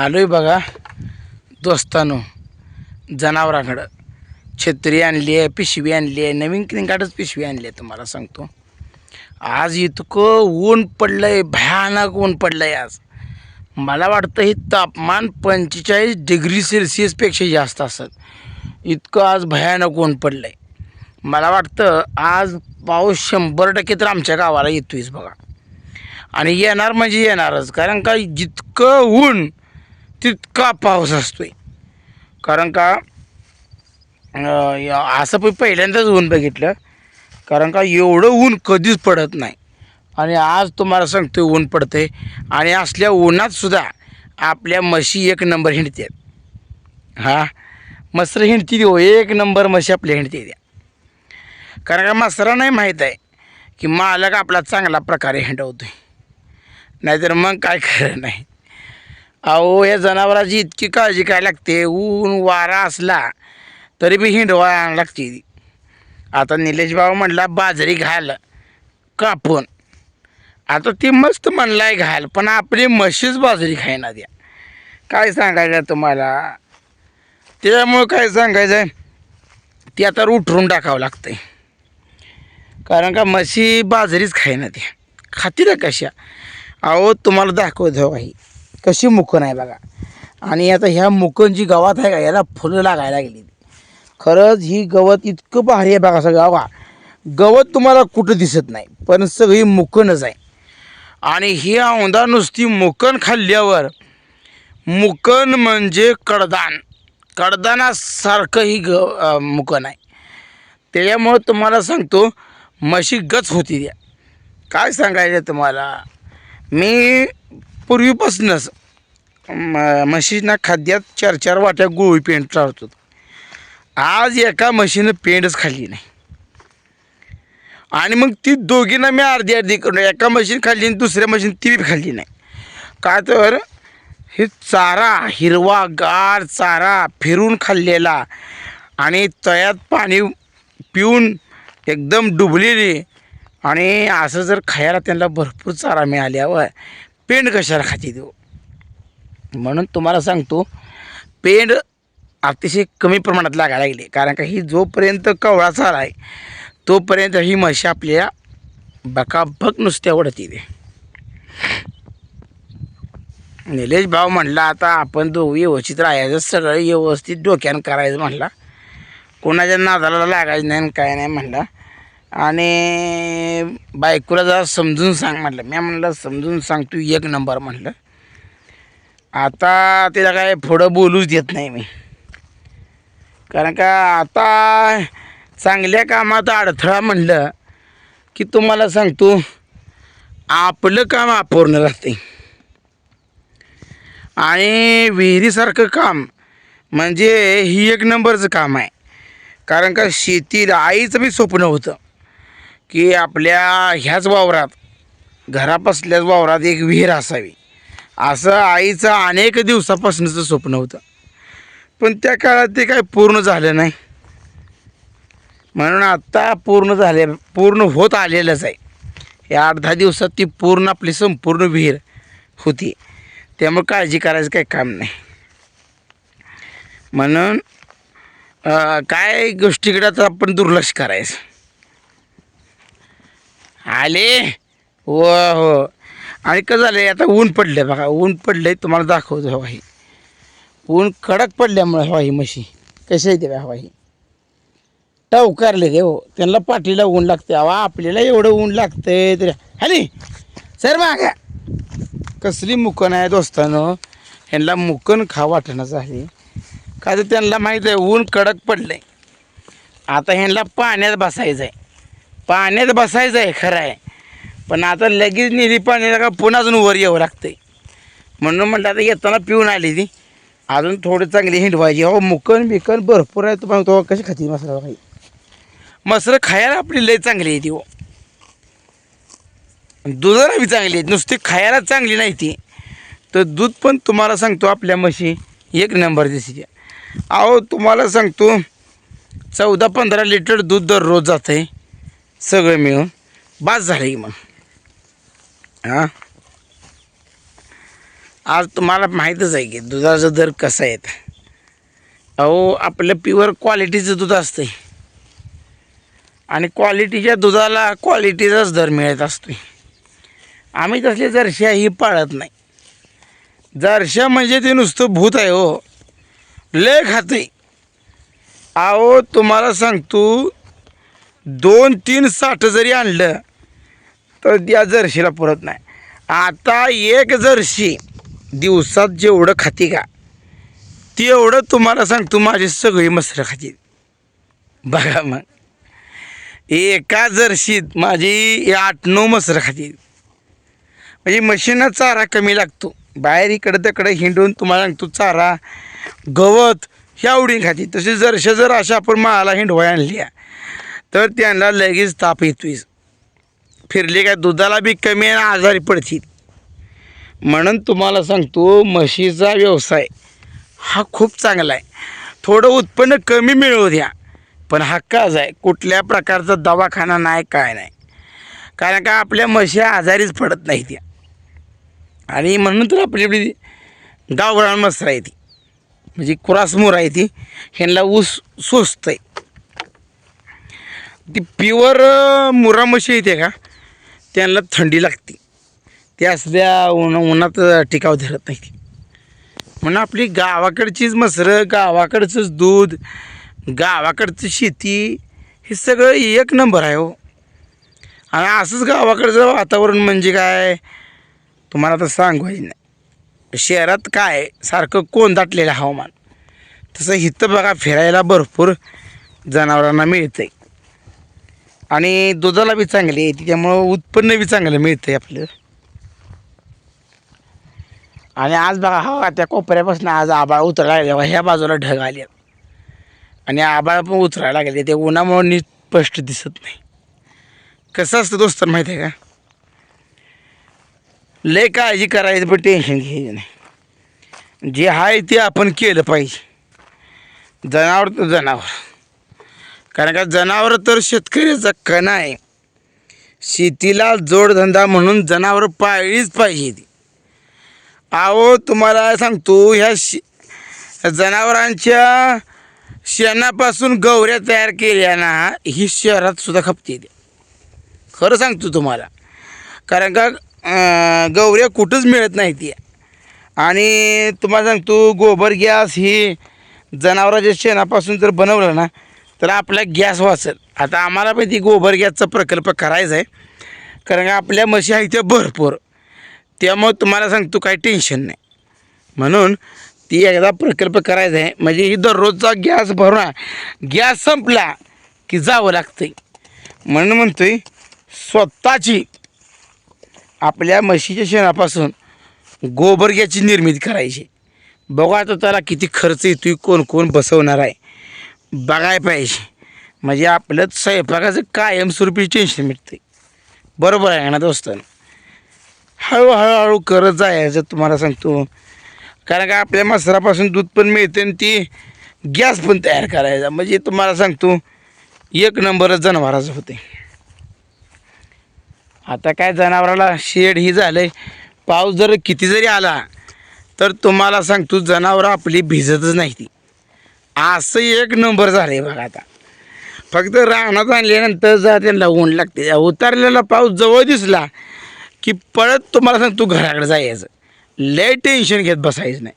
आलोय बघा दोस्तानो जनावराकडं. छत्री आणली आहे पिशवी आणली आहे नवीन क्रिंगाटच पिशवी आणली आहे तुम्हाला सांगतो. आज इतकं ऊन पडलं आहे भयानक ऊन पडलं आहे आज. मला वाटतं हे तापमान पंचेचाळीस डिग्री सेल्सिअसपेक्षा जास्त असत. इतकं आज भयानक ऊन पडलं आहे मला वाटतं आज पाऊस शंभर टक्के तर आमच्या गावाला येतोयच बघा. आणि येणार म्हणजे येणारच कारण का जितकं ऊन तितका पाऊस असतोय. कारण का असं पण पहिल्यांदाच ऊन बघितलं. कारण का एवढं ऊन कधीच पडत नाही. आणि आज तुम्हाला सांगतो ऊन पडतंय. आणि असल्या उन्हातसुद्धा आपल्या म्हशी एक नंबर हिंडतात हां? मसरं हिंडती देऊ एक नंबर म्हशी आपल्या हिंडते द्या. कारण का मसरा नाही माहीत आहे की मालक आपला चांगला प्रकारे हिंडवतोय. नाहीतर मग काय खरं नाही. अहो या जनावराची इतकी काळजी काय लागते? ऊन वारा असला तरी बी हिंडवा लागते ती. आता निलेश भाऊ म्हणला बाजरी घाल कापून. आता ती मस्त म्हणलाय घाल पण आपली म्हशीच बाजरी खायना द्या. काय सांगायचं तुम्हाला? त्यामुळं काय सांगायचं आहे ती आता उठरून टाकावं लागतंय. कारण का म्हशी बाजरीच खायना द्या. खातील कशा? अहो तुम्हाला दाखवतो भाई कशी मुकन आहे बघा. आणि आता ह्या मुकन जी गवत आहे का याला फुलं लागायला गेली. खरंच ही गवत इतकं भारी आहे बघा सगळं. बघा गवत तुम्हाला कुठं दिसत नाही पण सगळी मुकनच आहे. आणि ही औंधा नुसती मुकन खाल्ल्यावर मुकन म्हणजे कडदान कडदानासारखं ही ग मुकण मुकन आहे. त्याच्यामुळं तुम्हाला सांगतो म्हशी गच होती द्या काय सांगायचं तुम्हाला? मी पूर्वीपासूनच म म्हशींना खाद्यात चार चार वाट्या गुळी पेंड चालतो आज एका म्हशीनं पेंडच खाल्ली नाही. आणि मग ती दोघींना मी अर्धी अर्धी करून एका मशीन खाल्ली आणि दुसऱ्या मशीन ती बी खाल्ली नाही. का तर हे चारा हिरवा गार चारा फिरून खाल्लेला आणि तळ्यात पाणी पिऊन एकदम डुबलेली आणि असं जर खायला त्यांना भरपूर चारा मिळाल्यावर पेंड कशाला खाती देऊ म्हणून तुम्हाला सांगतो पेंड अतिशय कमी प्रमाणात लागायला लागली. कारण का ही जोपर्यंत कवळा चारा आहे तोपर्यंत ही म्हशी आपल्या बकाबक नुसत्या ओढती दे निलेश भाऊ म्हटला आता आपण दोघं व्यवस्थित राहायचं सगळं व्यवस्थित डोक्यानं करायचं. म्हटला कोणाच्या नादाला लागायचं नाही आणि काय नाही. म्हणला आणि बायकोला जरा समजून सांग म्हटलं. मी म्हणलं समजून सांग तू एक नंबर म्हटलं आता तिला काय पुढं बोलूच देत नाही मी. कारण का आता चांगल्या कामात अडथळा म्हणलं की तुम्हाला सांगतो आपलं काम अपूर्ण राहते. आणि विहिरीसारखं काम म्हणजे ही एक नंबरचं काम आहे. कारण का शेतीला आईचं बी स्वप्न होतं. की आपल्या ह्याच वावरात घरापासल्याच वावरात एक विहीर असावी. असं आईचं अनेक दिवसापासूनचं स्वप्न होतं. पण त्या काळात ते काय पूर्ण झालं नाही. म्हणून आत्ता पूर्ण झाले पूर्ण होत आलेलंच आहे. या आठ दहा दिवसात ती पूर्ण आपली संपूर्ण विहीर होती. त्यामुळे काळजी करायचं काही काम नाही. म्हणून काय गोष्टीकडे आता आपण दुर्लक्ष करायचं. आले? हो हो. आणि कसं झालं आता ऊन पडलं बघा. ऊन पडलं तुम्हाला दाखवतो हवा ही ऊन कडक पडल्यामुळे हवा ही म्हशी. कशी आहे ते हवा ही टवकारले रे हो. त्यांना पाठीला ऊन लागते अवा आपल्याला एवढं ऊन लागतंय तरी. हॅली सर मागा. कसली मुकन आहे दोस्तानं. ह्यांना मुकन खा वाटणं झाली. का तर त्यांना माहीत आहे ऊन कडक पडलं आहे आता ह्यांना पाण्यात बसायचं आहे पाण्यात बसायचं आहे खरं आहे पण आता लगेच नेली पाण्याला का पुन्हा अजून वर यावं लागतंय. म्हणून म्हटलं आता येताना पिऊन आली ती. अजून थोडी चांगली हिंडवायची. हो मुकन बिकन भरपूर आहे तुम्हाला तो कशी खाती मसाला काही मसरं खायला आपली लई चांगली आहे ती हो. दुधाला बी चांगली आहे नुसती खायला चांगली नाही ती. तर दूध पण तुम्हाला सांगतो आपल्या म्हशी एक नंबर दिसते अहो तुम्हाला सांगतो चौदा पंधरा लिटर दूध दररोज जातं आहे सगळं मिळून बास झालं की मग हां? आज तुम्हाला माहीतच आहे की दुधाचा दर कसा आहे अहो आपलं प्युअर क्वालिटीचं दूध असतं आणि क्वालिटीच्या दुधाला क्वालिटीचाच दर मिळत असतो आम्ही तसले जर्शा ही पाळत नाही. जर्शा म्हणजे ते नुसतं भूत आहे हो. लय खाते अहो तुम्हाला सांगतो दोन तीन साठ जरी आणलं तर त्या जर्शीला पुरत नाही. आता एक जर्शी दिवसात जेवढं खाते का तेवढं तुम्हाला सांगतो माझी सगळी मसरं खाती. बघा मग. एका जर्शीत माझी आठ नऊ मसरं खाती. म्हणजे मशीनला चारा कमी लागतो. बाहेर इकडं तिकडं हिंडून तुम्हाला सांगतो चारा गवत ह्या आवडीन खाती. तशी जरशा जर अशा आपण माळाला हिंडवाय आहे तर त्यांना लगेच ताप येतोय. फिरली काय दुधाला बी कमी आहे आणि आजारी पडतील. म्हणून तुम्हाला सांगतो म्हशीचा व्यवसाय हा खूप चांगला आहे. थोडं उत्पन्न कमी मिळवू द्या पण हक्काच आहे. कुठल्या प्रकारचा दवाखाना नाही काय नाही. कारण का आपल्या म्हशी आजारीच पडत नाही त्या आणि म्हणून तर आपली आपली गावरान मसर आहे ती. म्हणजे कुरासमोर आहे ती. ह्यांना ऊस सुस्त आहे ती प्युअर मुरा म्हशी येते का? त्यांना थंडी लागते. ते असल्या उन उन्हात टिकाव धरत नाही ती म्हणून आपली गावाकडचीच मसरं गावाकडचंच दूध गावाकडचं शेती हे सगळं एक नंबर आहे हो. आणि असंच गावाकडचं वातावरण म्हणजे काय? तुम्हाला तर सांगवायचं नाही. शहरात काय सारखं कोण दाटलेलं हवामान. तसं इथं बघा फिरायला भरपूर जनावरांना मिळतं आहे आणि दुधाला बी चांगली आहे त्यामुळं उत्पन्न बी चांगलं मिळतं आहे आपलं. आणि आज बघा हा त्या कोपऱ्यापासून आज आबाळ उतरायला लागले ह्या बाजूला ढग आले. आणि आबाळ पण उतरायला लागले ते उन्हामुळे नीट स्पष्ट दिसत नाही. कसं असतं दोस्तांना माहिती आहे का? लय काळजी करायची पण टेन्शन घ्यायचं नाही. जे आहे ते आपण केलं पाहिजे. जनावर तर जनावर. कारण का जनावर तर शेतकऱ्याचा कणा आहे. शेतीला जोडधंदा म्हणून जनावर पाळलीच पाहिजे ती अहो तुम्हाला सांगतो ह्या शे जनावरांच्या शेणापासून गवऱ्या तयार केल्या ना ही शहरात सुद्धा खपते खरं सांगतो तुम्हाला. कारण का गवऱ्या कुठंच मिळत नाही ती आणि तुम्हाला सांगतो गोबर गॅस ही जनावराच्या शेणापासून जर बनवलं ना तर आपला गॅस वाचेल. आता आम्हाला पण ती गोबर गॅसचा प्रकल्प करायचा आहे. कारण का आपल्या म्हशी आहे त्या भरपूर. त्यामुळं तुम्हाला सांगतो काही टेन्शन नाही. म्हणून ती एकदा प्रकल्प करायचा आहे. म्हणजे ही दररोजचा गॅस भरून गॅस संपला की जावं लागतं म्हणून म्हणतो आहे स्वतःची आपल्या म्हशीच्या शेणापासून गोबर गॅसची निर्मिती करायची. बघा आता त्याला किती खर्च येतोय कोण कोण बसवणार आहे. बघाय पाहिजे. म्हणजे आपलं स्वयंपाकाचं कायमस्वरूपी टेन्शन मिटते बरोबर आहे ना दोस्तांनो? हळूहळूहळू करत जायचं तुम्हाला सांगतो. कारण का आपल्या मसरापासून दूध पण मिळते आणि ती गॅस पण तयार करायचा. म्हणजे तुम्हाला सांगतो एक नंबरच जनावराचं होते आता काय जनावराला शेड ही झालं पाऊस जर किती जरी आला तर तुम्हाला सांगतो जनावरं आपली भिजतच नाही ती. असं एक नंबर झालं आहे बघा आता. फक्त रानात आणल्यानंतर जर त्यांना ऊन लागते उतारलेला पाऊस जवळ दिसला की पळत तुम्हाला सांगतो घराकडे जायचं. लय टेन्शन घेत बसायचं नाही.